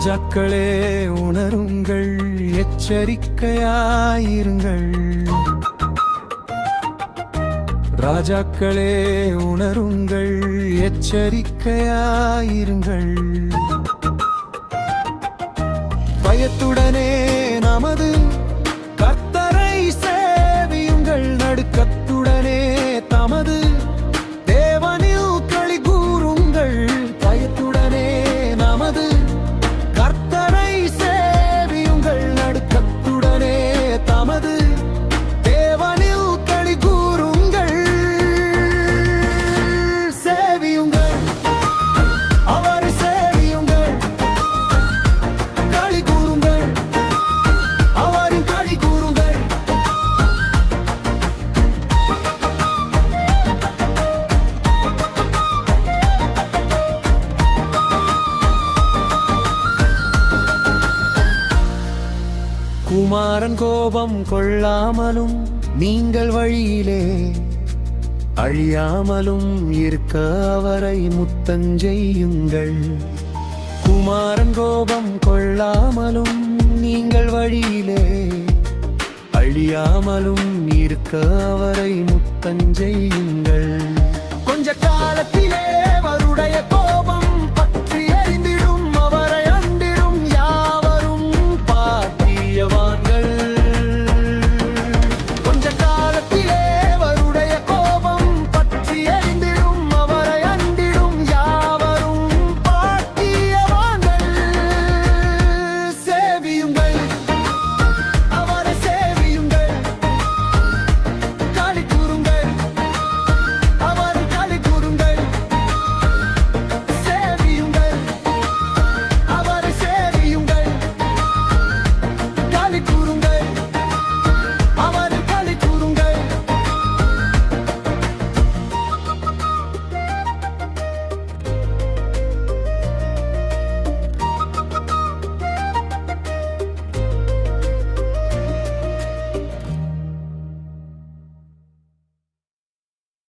ராஜாக்களே உணருங்கள் எச்சரிக்கையாயிருங்கள். ராஜாக்களே உணருங்கள் எச்சரிக்கையாயிருங்கள். பயத்துடனே நமது குமாரன் கோபம் கொள்ளாமலும் நீங்கள் வழியிலே அழியாமலும் இருக்க அவரை முத்தஞ்செய்யுங்கள் குமாரன் கோபம் கொள்ளாமலும் நீங்கள் வழியிலே அழியாமலும் இருக்க அவரை முத்தஞ்செய்யுங்கள்